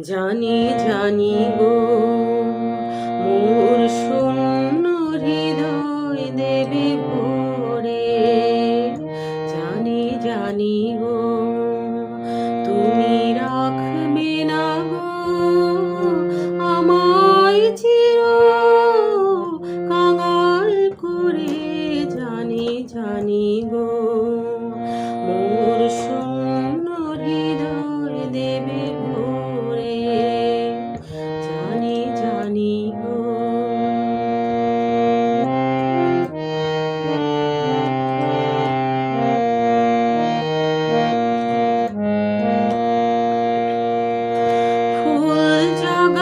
জানি জানি গো, মোর শূন্য হৃদয় দেবে ভরে। জানি জানি গো না গো করে। জানি জানি গো, মোর শূন্য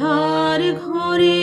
আধার ঘরে